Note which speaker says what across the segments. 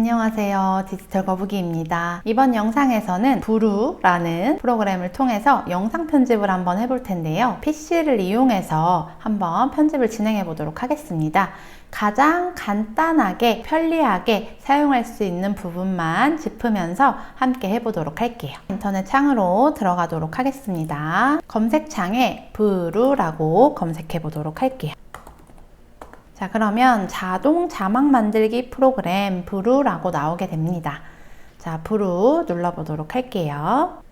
Speaker 1: 안녕하세요. 디지털 거북이입니다. 이번 영상에서는 부루라는 프로그램을 통해서 영상 편집을 한번 해볼 텐데요. PC를 이용해서 한번 편집을 진행해 보도록 하겠습니다. 가장 간단하게 편리하게 사용할 수 있는 부분만 짚으면서 함께 해보도록 할게요. 인터넷 창으로 들어가도록 하겠습니다. 검색창에 부루라고 검색해 보도록 할게요. 자, 그러면 자동 자막 만들기 프로그램 브루라고 나오게 됩니다. 자, 브루 눌러보도록 할게요.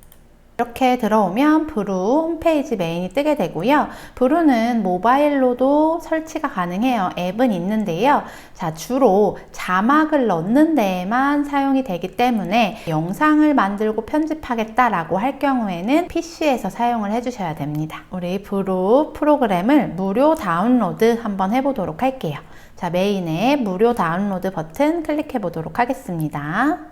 Speaker 1: 이렇게 들어오면 브루 홈페이지 메인이 뜨게 되고요. 브루는 모바일로도 설치가 가능해요. 앱은 있는데요. 자, 주로 자막을 넣는 데에만 사용이 되기 때문에 영상을 만들고 편집하겠다라고 할 경우에는 PC에서 사용을 해주셔야 됩니다. 우리 브루 프로그램을 무료 다운로드 한번 해보도록 할게요. 자, 메인에 무료 다운로드 버튼 클릭해 보도록 하겠습니다.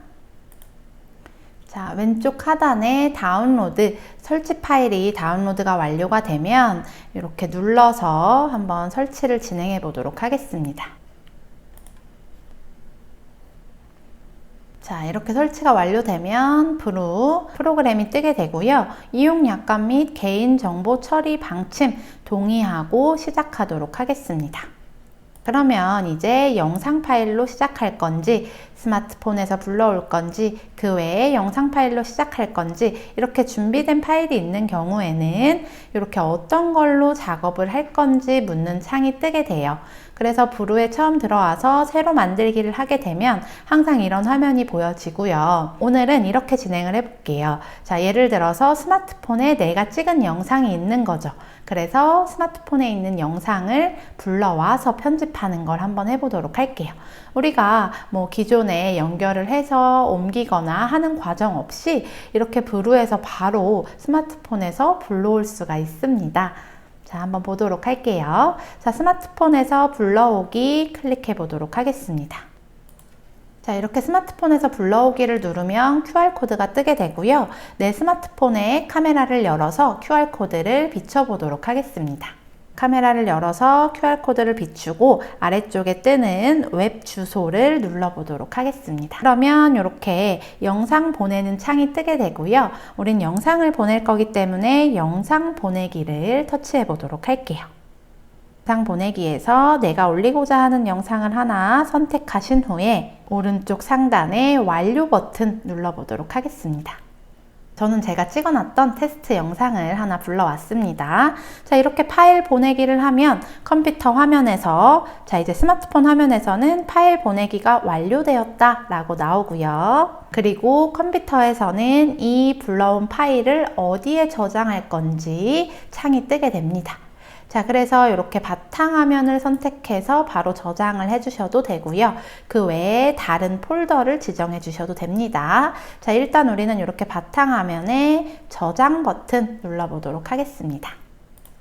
Speaker 1: 자, 왼쪽 하단에 다운로드, 설치 파일이 다운로드가 완료가 되면 이렇게 눌러서 한번 설치를 진행해 보도록 하겠습니다. 자, 이렇게 설치가 완료되면 브루 프로그램이 뜨게 되고요. 이용 약관 및 개인정보 처리 방침 동의하고 시작하도록 하겠습니다. 그러면 이제 영상 파일로 시작할 건지 스마트폰에서 불러올 건지 그 외에 영상 파일로 시작할 건지 이렇게 준비된 파일이 있는 경우에는 이렇게 어떤 걸로 작업을 할 건지 묻는 창이 뜨게 돼요. 그래서 브루에 처음 들어와서 새로 만들기를 하게 되면 항상 이런 화면이 보여지고요. 오늘은 이렇게 진행을 해볼게요. 자, 예를 들어서 스마트폰에 내가 찍은 영상이 있는 거죠. 그래서 스마트폰에 있는 영상을 불러와서 편집하는 걸 한번 해보도록 할게요. 우리가 뭐 기존에 연결을 해서 옮기거나 하는 과정 없이 이렇게 브루에서 바로 스마트폰에서 불러올 수가 있습니다. 자, 한번 보도록 할게요. 자, 스마트폰에서 불러오기 클릭해 보도록 하겠습니다. 자, 이렇게 스마트폰에서 불러오기를 누르면 QR코드가 뜨게 되고요. 내 스마트폰에 카메라를 열어서 QR코드를 비춰보도록 하겠습니다. 카메라를 열어서 QR코드를 비추고 아래쪽에 뜨는 웹 주소를 눌러보도록 하겠습니다. 그러면 이렇게 영상 보내는 창이 뜨게 되고요. 우린 영상을 보낼 거기 때문에 영상 보내기를 터치해 보도록 할게요. 영상 보내기에서 내가 올리고자 하는 영상을 하나 선택하신 후에 오른쪽 상단에 완료 버튼 눌러보도록 하겠습니다. 저는 제가 찍어놨던 테스트 영상을 하나 불러왔습니다. 자, 이렇게 파일 보내기를 하면 컴퓨터 화면에서, 자, 이제 스마트폰 화면에서는 파일 보내기가 완료되었다 라고 나오고요. 그리고 컴퓨터에서는 이 불러온 파일을 어디에 저장할 건지 창이 뜨게 됩니다. 자, 그래서 이렇게 바탕화면을 선택해서 바로 저장을 해주셔도 되고요. 그 외에 다른 폴더를 지정해 주셔도 됩니다. 자, 일단 우리는 이렇게 바탕화면에 저장 버튼 눌러보도록 하겠습니다.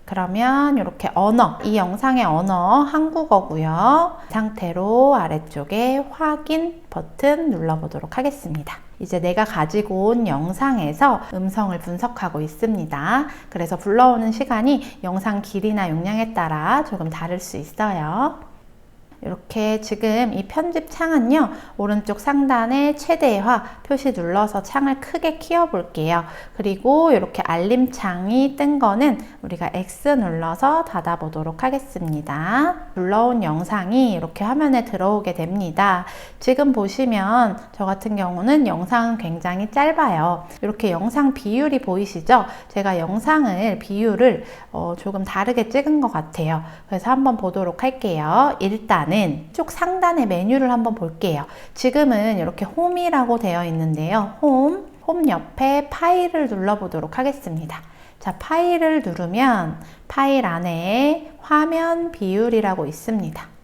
Speaker 1: 그러면 이렇게 언어, 이 영상의 언어 한국어고요. 상태로 아래쪽에 확인 버튼 눌러보도록 하겠습니다. 이제 내가 가지고 온 영상에서 음성을 분석하고 있습니다. 그래서 불러오는 시간이 영상 길이나 용량에 따라 조금 다를 수 있어요. 이렇게 지금 이 편집 창은요 오른쪽 상단에 최대화 표시 눌러서 창을 크게 키워 볼게요. 그리고 이렇게 알림 창이 뜬 거는 우리가 X 눌러서 닫아 보도록 하겠습니다. 불러온 영상이 이렇게 화면에 들어오게 됩니다. 지금 보시면 저 같은 경우는 영상은 굉장히 짧아요. 이렇게 영상 비율이 보이시죠? 제가 영상을 비율을 어, 조금 다르게 찍은 것 같아요. 그래서 한번 보도록 할게요. 일단은 일단은 쪽 상단의 메뉴를 한번 볼게요. 지금은 이렇게 홈이라고 되어 있는데요. 홈, 홈 옆에 파일을 눌러보도록 하겠습니다. 자, 파일을 누르면 파일 안에 화면 비율이라고 있습니다.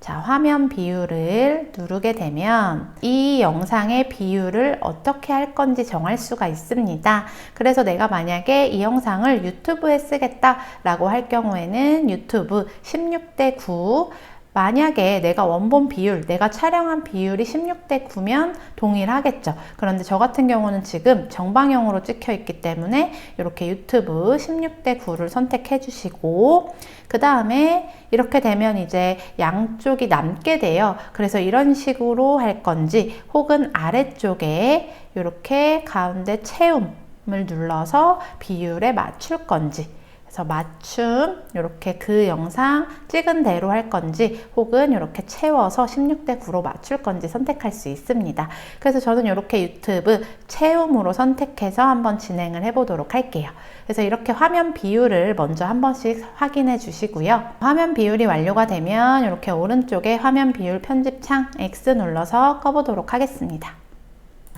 Speaker 1: 자, 화면 비율을 누르게 되면 이 영상의 비율을 어떻게 할 건지 정할 수가 있습니다. 그래서 내가 만약에 이 영상을 유튜브에 쓰겠다라고 할 경우에는 유튜브 16대 9 만약에 내가 원본 비율, 내가 촬영한 비율이 16대 9면 동일하겠죠. 그런데 저 같은 경우는 지금 정방형으로 찍혀 있기 때문에 이렇게 유튜브 16대 9를 선택해 주시고 그 다음에 이렇게 되면 이제 양쪽이 남게 돼요. 그래서 이런 식으로 할 건지 혹은 아래쪽에 이렇게 가운데 채움 을 눌러서 비율에 맞출 건지 그래서 맞춤 이렇게 그 영상 찍은 대로 할 건지 혹은 이렇게 채워서 16대 9로 맞출 건지 선택할 수 있습니다. 그래서 저는 이렇게 유튜브 채움으로 선택해서 한번 진행을 해보도록 할게요. 그래서 이렇게 화면 비율을 먼저 한 번씩 확인해 주시고요. 화면 비율이 완료가 되면 이렇게 오른쪽에 화면 비율 편집창 X 눌러서 꺼보도록 하겠습니다.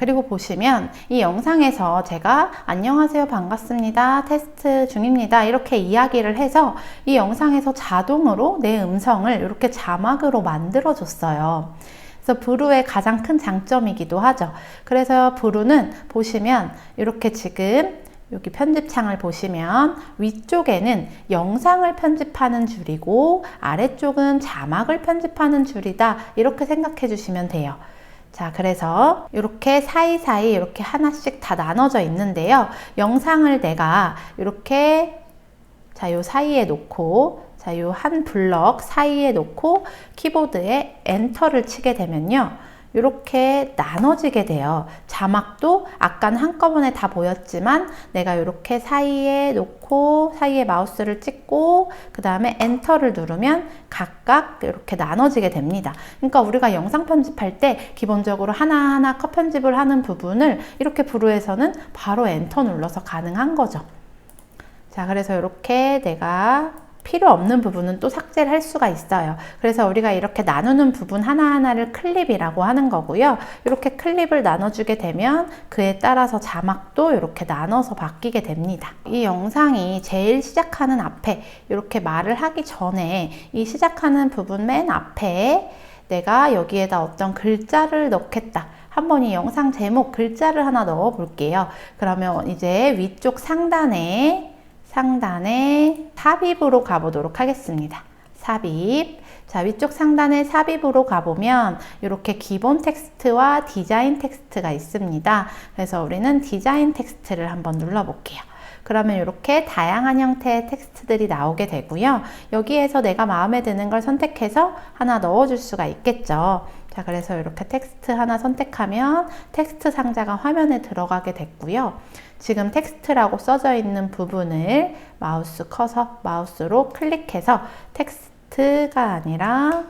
Speaker 1: 그리고 보시면 이 영상에서 제가 안녕하세요 반갑습니다 테스트 중입니다 이렇게 이야기를 해서 이 영상에서 자동으로 내 음성을 이렇게 자막으로 만들어 줬어요. 그래서 브루의 가장 큰 장점이기도 하죠. 그래서 브루는 보시면 이렇게 지금 여기 편집창을 보시면 위쪽에는 영상을 편집하는 줄이고 아래쪽은 자막을 편집하는 줄이다 이렇게 생각해 주시면 돼요 자, 그래서 이렇게 사이사이 이렇게 하나씩 다 나눠져 있는데요. 영상을 내가 이렇게 자, 요 사이에 놓고 자, 요 한 블럭 사이에 놓고 키보드에 엔터를 치게 되면요. 이렇게 나눠지게 돼요. 자막도 아까는 한꺼번에 다 보였지만 내가 이렇게 사이에 놓고 사이에 마우스를 찍고 그 다음에 엔터를 누르면 각각 이렇게 나눠지게 됩니다. 그러니까 우리가 영상 편집할 때 기본적으로 하나하나 컷 편집을 하는 부분을 이렇게 브루에서는 바로 엔터 눌러서 가능한 거죠. 자, 그래서 이렇게 내가 필요 없는 부분은 또 삭제를 할 수가 있어요. 그래서 우리가 이렇게 나누는 부분 하나하나를 클립이라고 하는 거고요. 이렇게 클립을 나눠주게 되면 그에 따라서 자막도 이렇게 나눠서 바뀌게 됩니다. 이 영상이 제일 시작하는 앞에 이렇게 말을 하기 전에 이 시작하는 부분 맨 앞에 내가 여기에다 어떤 글자를 넣겠다. 한번 이 영상 제목 글자를 하나 넣어 볼게요. 그러면 이제 위쪽 상단에 상단에 삽입으로 가보도록 하겠습니다. 삽입. 자, 위쪽 상단에 삽입으로 가보면 이렇게 기본 텍스트와 디자인 텍스트가 있습니다. 그래서 우리는 디자인 텍스트를 한번 눌러볼게요. 그러면 이렇게 다양한 형태의 텍스트들이 나오게 되고요. 여기에서 내가 마음에 드는 걸 선택해서 하나 넣어줄 수가 있겠죠. 자, 그래서 이렇게 텍스트 하나 선택하면 텍스트 상자가 화면에 들어가게 됐고요. 지금 텍스트라고 써져 있는 부분을 마우스 커서 마우스로 클릭해서 텍스트가 아니라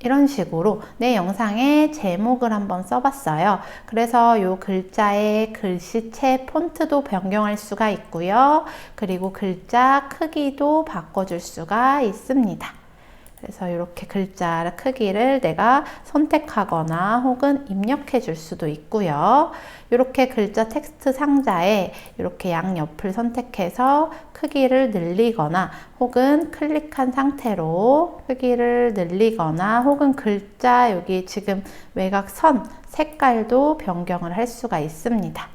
Speaker 1: 이런 식으로 내 영상의 제목을 한번 써봤어요. 그래서 이 글자의 글씨체 폰트도 변경할 수가 있고요. 그리고 글자 크기도 바꿔줄 수가 있습니다. 그래서 이렇게 글자 크기를 내가 선택하거나 혹은 입력해 줄 수도 있고요. 이렇게 글자 텍스트 상자에 이렇게 양옆을 선택해서 크기를 늘리거나 혹은 클릭한 상태로 크기를 늘리거나 혹은 글자 여기 지금 외곽선 색깔도 변경을 할 수가 있습니다.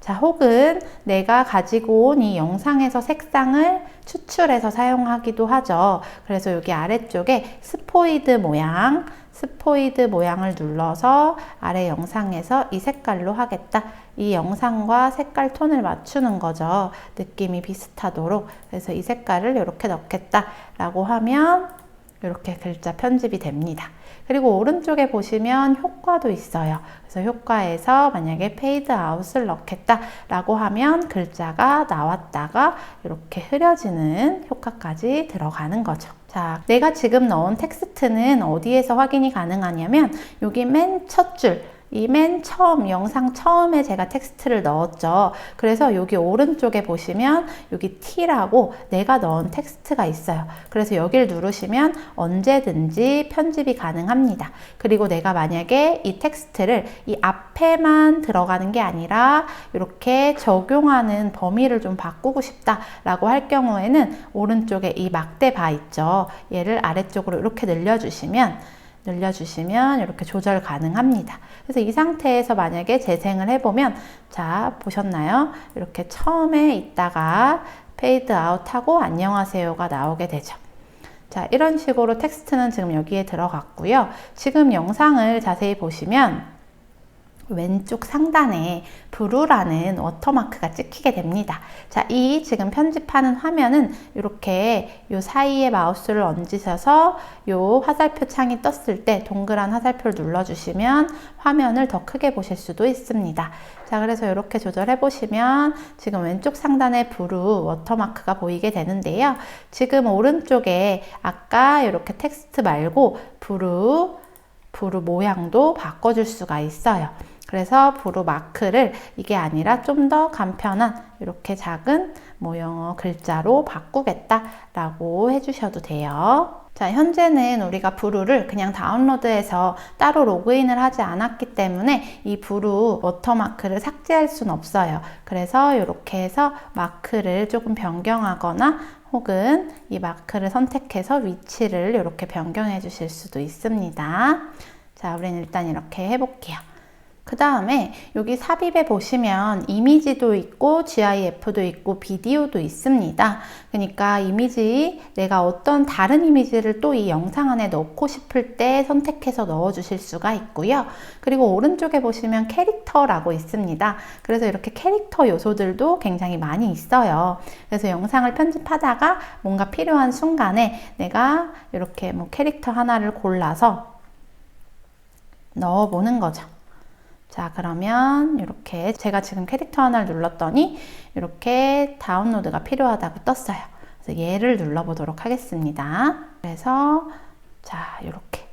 Speaker 1: 자, 혹은 내가 가지고 온 이 영상에서 색상을 추출해서 사용하기도 하죠. 그래서 여기 아래쪽에 스포이드 모양, 스포이드 모양을 눌러서 아래 영상에서 이 색깔로 하겠다. 이 영상과 색깔 톤을 맞추는 거죠. 느낌이 비슷하도록. 그래서 이 색깔을 이렇게 넣겠다. 라고 하면 이렇게 글자 편집이 됩니다. 그리고 오른쪽에 보시면 효과도 있어요. 그래서 효과에서 만약에 페이드 아웃을 넣겠다 라고 하면 글자가 나왔다가 이렇게 흐려지는 효과까지 들어가는 거죠. 자, 내가 지금 넣은 텍스트는 어디에서 확인이 가능하냐면 여기 맨 첫 줄, 이 맨 처음 영상 처음에 제가 텍스트를 넣었죠. 그래서 여기 오른쪽에 보시면 여기 T라고 내가 넣은 텍스트가 있어요. 그래서 여기를 누르시면 언제든지 편집이 가능합니다. 그리고 내가 만약에 이 텍스트를 이 앞에만 들어가는 게 아니라 이렇게 적용하는 범위를 좀 바꾸고 싶다라고 할 경우에는 오른쪽에 이 막대 바 있죠. 얘를 아래쪽으로 이렇게 늘려주시면 늘려주시면 이렇게 조절 가능합니다. 그래서 이 상태에서 만약에 재생을 해보면 자 보셨나요? 이렇게 처음에 있다가 페이드 아웃하고 안녕하세요가 나오게 되죠. 자, 이런 식으로 텍스트는 지금 여기에 들어갔고요. 지금 영상을 자세히 보시면 왼쪽 상단에 브루라는 워터마크가 찍히게 됩니다. 자, 이 지금 편집하는 화면은 이렇게 요 사이에 마우스를 얹으셔서 요 화살표 창이 떴을 때 동그란 화살표를 눌러주시면 화면을 더 크게 보실 수도 있습니다. 자, 그래서 이렇게 조절해 보시면 지금 왼쪽 상단에 브루 워터마크가 보이게 되는데요. 지금 오른쪽에 아까 이렇게 텍스트 말고 브루 브루 모양도 바꿔줄 수가 있어요. 그래서 브루 마크를 이게 아니라 좀 더 간편한 이렇게 작은 뭐 영어 글자로 바꾸겠다라고 해주셔도 돼요. 자, 현재는 우리가 브루를 그냥 다운로드해서 따로 로그인을 하지 않았기 때문에 이 브루 워터마크를 삭제할 수는 없어요. 그래서 이렇게 해서 마크를 조금 변경하거나 혹은 이 마크를 선택해서 위치를 이렇게 변경해 주실 수도 있습니다. 자, 우리는 일단 이렇게 해볼게요. 그 다음에 여기 삽입에 보시면 이미지도 있고 GIF도 있고 비디오도 있습니다. 그러니까 이미지 내가 어떤 다른 이미지를 또 이 영상 안에 넣고 싶을 때 선택해서 넣어 주실 수가 있고요. 그리고 오른쪽에 보시면 캐릭터라고 있습니다. 그래서 이렇게 캐릭터 요소들도 굉장히 많이 있어요. 그래서 영상을 편집하다가 뭔가 필요한 순간에 내가 이렇게 뭐 캐릭터 하나를 골라서 넣어 보는 거죠. 자, 그러면 이렇게 제가 지금 캐릭터 하나를 눌렀더니 이렇게 다운로드가 필요하다고 떴어요. 그래서 얘를 눌러보도록 하겠습니다. 그래서 자, 이렇게.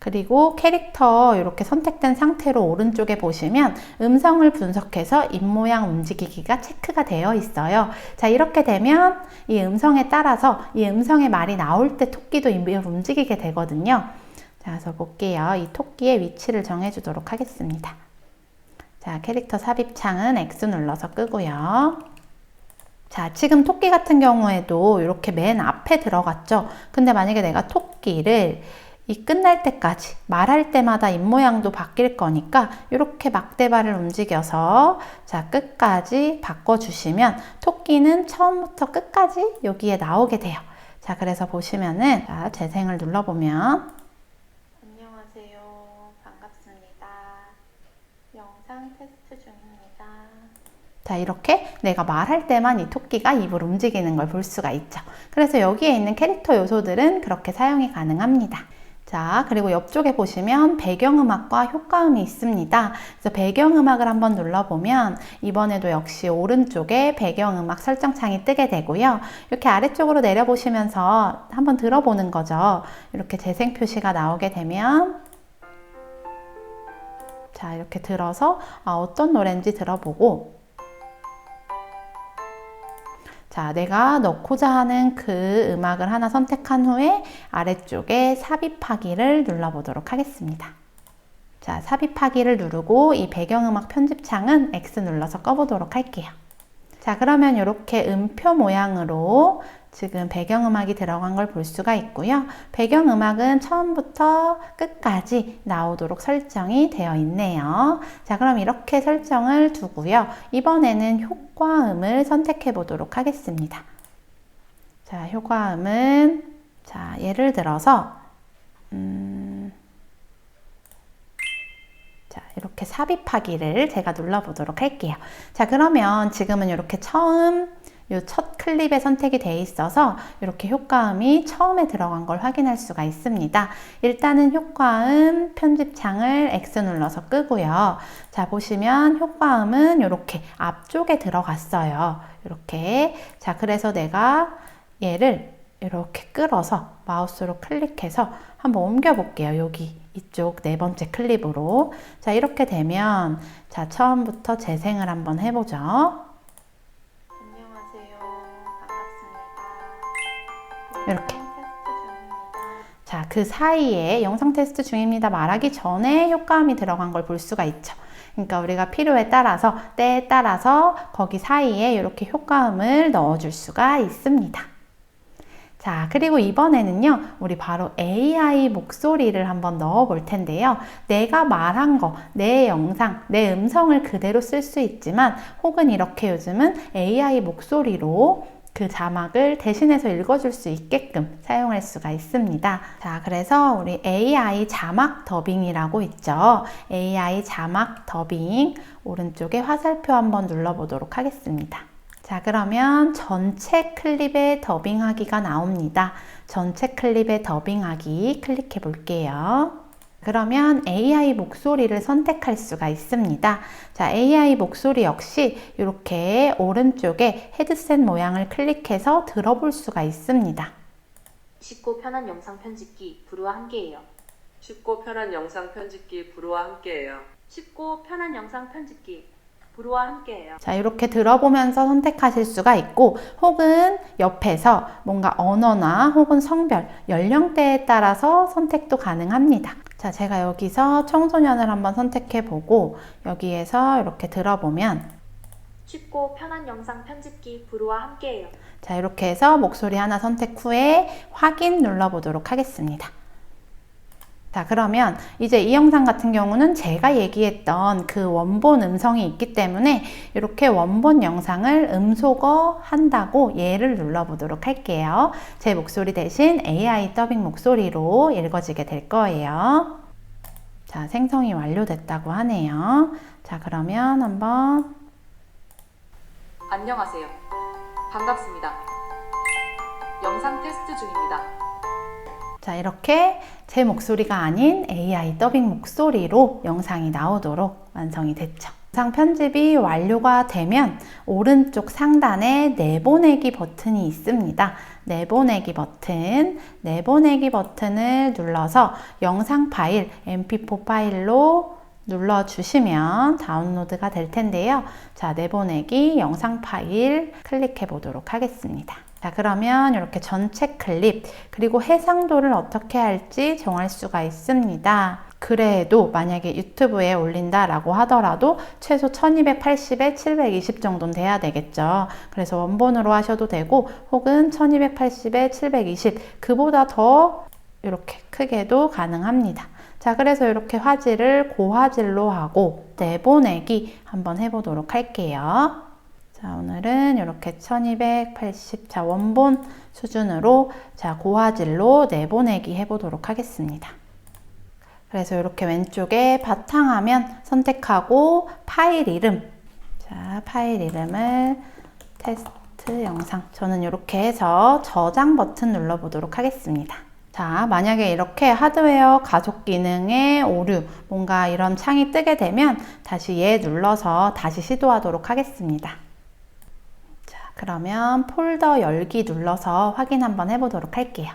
Speaker 1: 그리고 캐릭터 이렇게 선택된 상태로 오른쪽에 보시면 음성을 분석해서 입모양 움직이기가 체크가 되어 있어요. 자, 이렇게 되면 이 음성에 따라서 이 음성의 말이 나올 때 토끼도 움직이게 되거든요. 자, 그래서 볼게요. 이 토끼의 위치를 정해주도록 하겠습니다. 자, 캐릭터 삽입창은 X 눌러서 끄고요. 자, 지금 토끼 같은 경우에도 이렇게 맨 앞에 들어갔죠? 근데 만약에 내가 토끼를 이 끝날 때까지 말할 때마다 입 모양도 바뀔 거니까 이렇게 막대발을 움직여서 자 끝까지 바꿔주시면 토끼는 처음부터 끝까지 여기에 나오게 돼요. 자 그래서 보시면은 자 재생을 눌러보면 자, 이렇게 내가 말할 때만 이 토끼가 입을 움직이는 걸 볼 수가 있죠. 그래서 여기에 있는 캐릭터 요소들은 그렇게 사용이 가능합니다. 자, 그리고 옆쪽에 보시면 배경음악과 효과음이 있습니다. 그래서 배경음악을 한번 눌러보면 이번에도 역시 오른쪽에 배경음악 설정창이 뜨게 되고요. 이렇게 아래쪽으로 내려보시면서 한번 들어보는 거죠. 이렇게 재생 표시가 나오게 되면 자, 이렇게 들어서 아, 어떤 노래인지 들어보고 자, 내가 넣고자 하는 그 음악을 하나 선택한 후에 아래쪽에 삽입하기를 눌러보도록 하겠습니다. 자, 삽입하기를 누르고 이 배경음악 편집창은 X 눌러서 꺼보도록 할게요. 자, 그러면 이렇게 음표 모양으로 지금 배경음악이 들어간 걸 볼 수가 있고요. 배경음악은 처음부터 끝까지 나오도록 설정이 되어 있네요. 자, 그럼 이렇게 설정을 두고요. 이번에는 효과음을 선택해 보도록 하겠습니다. 자, 효과음은 자, 예를 들어서 음, 자, 이렇게 삽입하기를 제가 눌러보도록 할게요. 자, 그러면 지금은 이렇게 처음 이 첫 클립에 선택이 돼 있어서 이렇게 효과음이 처음에 들어간 걸 확인할 수가 있습니다. 일단은 효과음 편집창을 X 눌러서 끄고요. 자, 보시면 효과음은 이렇게 앞쪽에 들어갔어요. 이렇게. 자, 그래서 내가 얘를 이렇게 끌어서 마우스로 클릭해서 한번 옮겨 볼게요. 여기 이쪽 네 번째 클립으로. 자, 이렇게 되면 자, 처음부터 재생을 한번 해 보죠. 이렇게. 자, 그 사이에 영상 테스트 중입니다 말하기 전에 효과음이 들어간 걸 볼 수가 있죠. 그러니까 우리가 필요에 따라서 때에 따라서 거기 사이에 이렇게 효과음을 넣어줄 수가 있습니다. 자, 그리고 이번에는요, 우리 바로 AI 목소리를 한번 넣어 볼 텐데요. 내가 말한 거, 내 영상, 내 음성을 그대로 쓸 수 있지만, 혹은 이렇게 요즘은 AI 목소리로 그 자막을 대신해서 읽어줄 수 있게끔 사용할 수가 있습니다. 자, 그래서 우리 AI 자막 더빙이라고 있죠. AI 자막 더빙 오른쪽에 화살표 한번 눌러보도록 하겠습니다. 자, 그러면 전체 클립의 더빙하기가 나옵니다. 전체 클립의 더빙하기 클릭해 볼게요. 그러면 AI 목소리를 선택할 수가 있습니다. 자, AI 목소리 역시 이렇게 오른쪽에 헤드셋 모양을 클릭해서 들어볼 수가 있습니다.
Speaker 2: 쉽고 편한 영상 편집기 부루와 함께해요.
Speaker 3: 쉽고 편한 영상 편집기 부루와 함께해요.
Speaker 2: 쉽고 편한 영상 편집기 부루와 함께해요.
Speaker 1: 자, 이렇게 들어보면서 선택하실 수가 있고, 혹은 옆에서 뭔가 언어나 혹은 성별, 연령대에 따라서 선택도 가능합니다. 자, 제가 여기서 청소년을 한번 선택해 보고, 여기에서 이렇게 들어보면,
Speaker 2: 쉽고 편한 영상 편집기 부루와 함께해요.
Speaker 1: 자, 이렇게 해서 목소리 하나 선택 후에 확인 눌러보도록 하겠습니다. 자, 그러면 이제 이 영상 같은 경우는 제가 얘기했던 그 원본 음성이 있기 때문에 이렇게 원본 영상을 음소거 한다고 예를 눌러보도록 할게요. 제 목소리 대신 AI 더빙 목소리로 읽어지게 될 거예요. 자, 생성이 완료됐다고 하네요. 자, 그러면 한번
Speaker 4: 안녕하세요. 반갑습니다. 영상 테스트 중입니다.
Speaker 1: 자, 이렇게 제 목소리가 아닌 AI 더빙 목소리로 영상이 나오도록 완성이 됐죠. 영상 편집이 완료가 되면 오른쪽 상단에 내보내기 버튼이 있습니다. 내보내기 버튼, 내보내기 버튼을 눌러서 영상 파일, mp4 파일로 눌러주시면 다운로드가 될 텐데요. 자, 내보내기 영상 파일 클릭해 보도록 하겠습니다. 자, 그러면 이렇게 전체 클립, 그리고 해상도를 어떻게 할지 정할 수가 있습니다. 그래도 만약에 유튜브에 올린다라고 하더라도 최소 1280에 720 정도는 돼야 되겠죠. 그래서 원본으로 하셔도 되고, 혹은 1280에 720, 그보다 더 이렇게 크게도 가능합니다. 자, 그래서 이렇게 화질을 고화질로 하고 내보내기 한번 해보도록 할게요. 자, 오늘은 이렇게 1280, 자, 원본 수준으로 자, 고화질로 내보내기 해보도록 하겠습니다. 그래서 이렇게 왼쪽에 바탕화면 선택하고 파일 이름, 자, 파일 이름을 테스트 영상. 저는 이렇게 해서 저장 버튼 눌러보도록 하겠습니다. 자, 만약에 이렇게 하드웨어 가속 기능의 오류, 뭔가 이런 창이 뜨게 되면 다시 얘 눌러서 다시 시도하도록 하겠습니다. 자, 그러면 폴더 열기 눌러서 확인 한번 해보도록 할게요.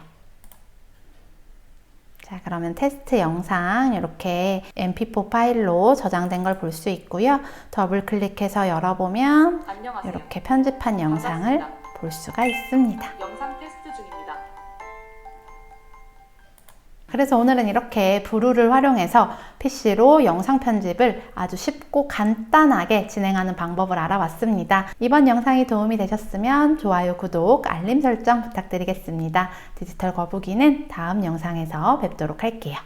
Speaker 1: 자, 그러면 테스트 영상 이렇게 mp4 파일로 저장된 걸 볼 수 있고요. 더블 클릭해서 열어보면
Speaker 4: 안녕하세요.
Speaker 1: 이렇게 편집한 영상을
Speaker 4: 반갑습니다.
Speaker 1: 볼 수가
Speaker 4: 있습니다.
Speaker 1: 그래서 오늘은 이렇게 브루를 활용해서 PC로 영상 편집을 아주 쉽고 간단하게 진행하는 방법을 알아봤습니다. 이번 영상이 도움이 되셨으면 좋아요, 구독, 알림 설정 부탁드리겠습니다. 디지털 거북이는 다음 영상에서 뵙도록 할게요.